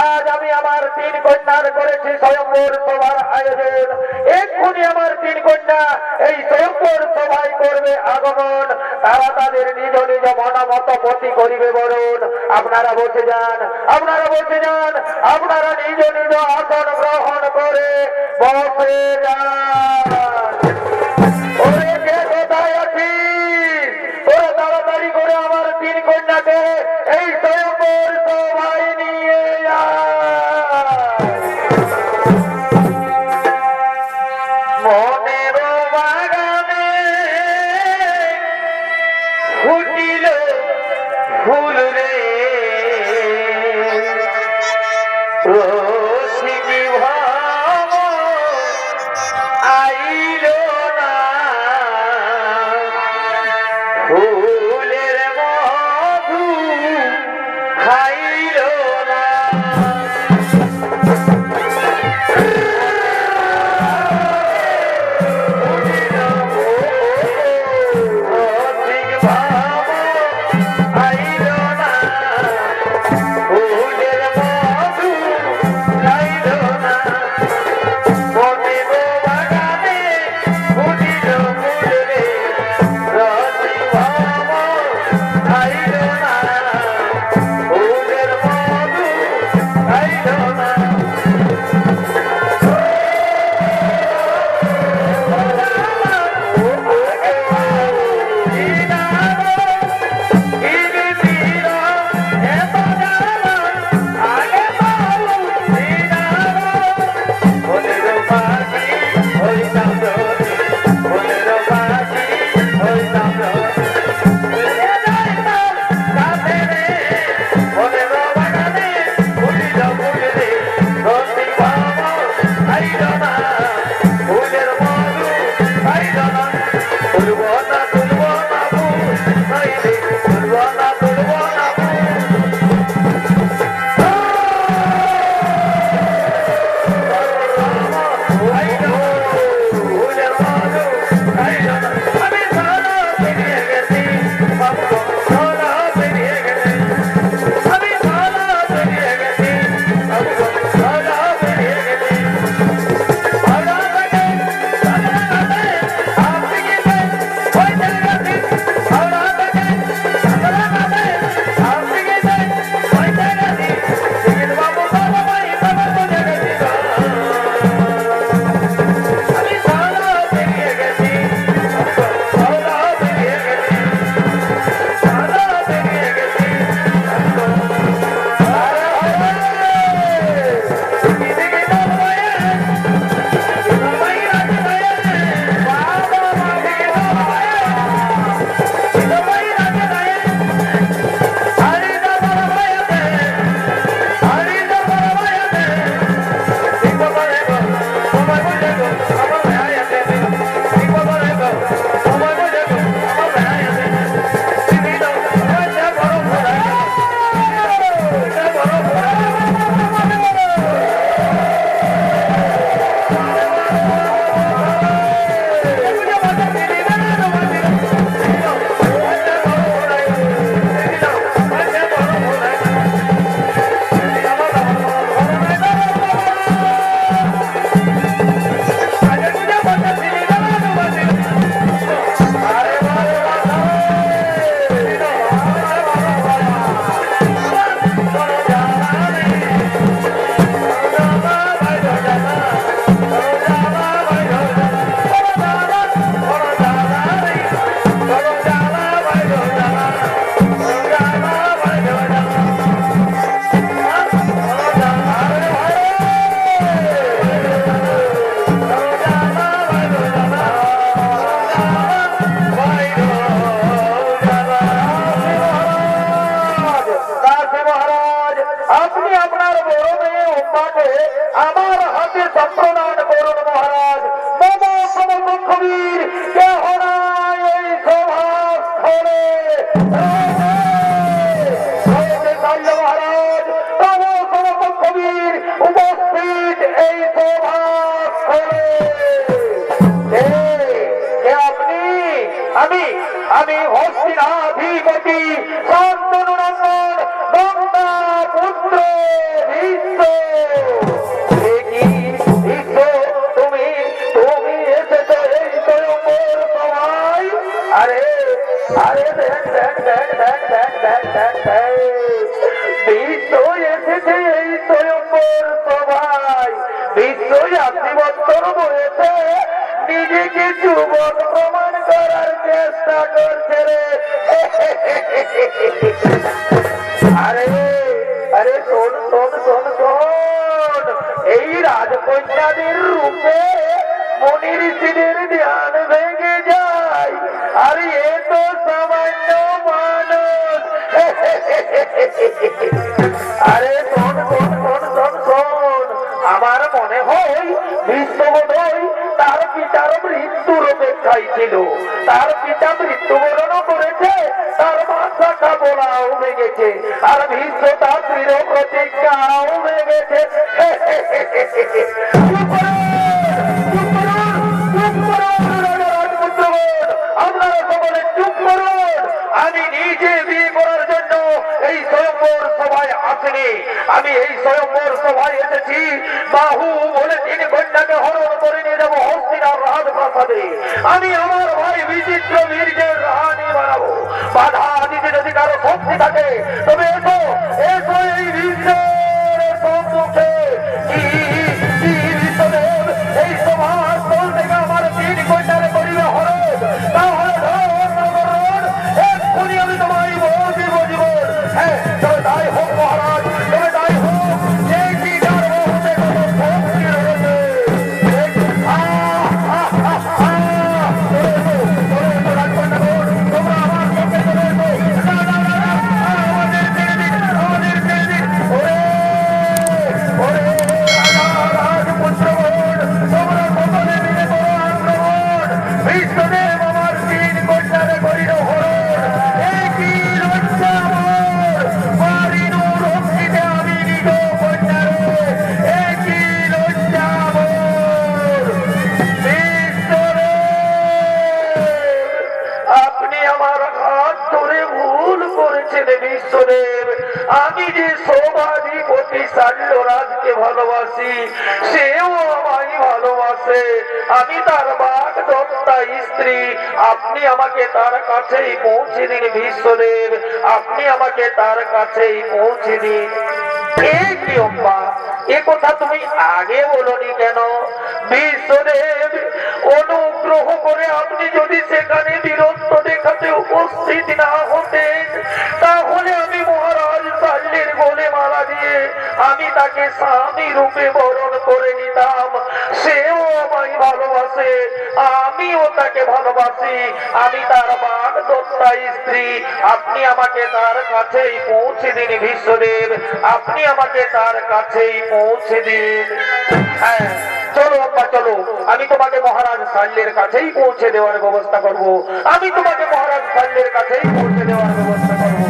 আজ আমি আমার তিন কন্যার করেছি স্বয়ম্বর সভার আয়োজন। এক্ষুনি আমার তিন কন্যা এই স্বয়ম্বর সভায় করবে আগমন। তারা তাদের নিজ নিজ মতামত মতি করিবে বরণ। আপনারা বসে যান, আপনারা বসে যান, আপনারা নিজ নিজ আসন গ্রহণ করে বসে যান। Gracias. আমার হাতে সম্প্রদান করুন মহারাজ মম এই সভাস্থলে? মহারাজ তম উপস্থিত এই সভাস্থলে। আপনি, আমি আমি হস্তিনাধিপতি শান্তনু এই স্বয়ম্বর সভায় বিশ্বই রূপে মনি ঋষিদের ধ্যান ভেঙে যায়। আর তার পিতার মৃত্যুর ভেঙেছে আর ভীষ্ম তার দৃঢ় প্রতিজ্ঞাও ভেঙেছে। বাহু বলে তিনি কন্যাকে হরণ করে নিয়ে যাব হস্তিনার রাজপ্রাসাদে। আমি আমার ভাই বিচিত্র বীরকে রাহানি বানাবো। বাধা দিতে যদি কারও শক্তি থাকে, তবে আমার হাত ধরে ভুল করেছেন বিশ্বদেব আমি যে সৌভাধিপতি শাল্যরাজকে ভালোবাসি, সেও আমায় ভালোবাসে। আমি তার বাঘ দত্তা স্ত্রী। আপনি আমাকে তার কাছেই পৌঁছে দিন বিশ্বদেব আপনি আমাকে তার কাছেই পৌঁছে দিন। এ কি এ কথা তুমি আগে বলনি কেন? বিশ্বদেব তাকে স্বামী রূপে বরণ করে নিতাম। সেও আমায় ভালোবাসে, আমিও তাকে ভালোবাসি। আমি তার বাঘ দত্তা স্ত্রী। আপনি আমাকে তার কাছেই পৌঁছে দিন বিশ্বদেব। আপনি আমাকে তার কাছেই পৌঁছে দিন। হ্যাঁ চলো আব্বা, চলো। আমি তোমাকে মহারাজ শাল্যের কাছেই পৌঁছে দেওয়ার ব্যবস্থা করব। আমি তোমাকে মহারাজ শাল্যের কাছেই পৌঁছে দেওয়ার ব্যবস্থা করব।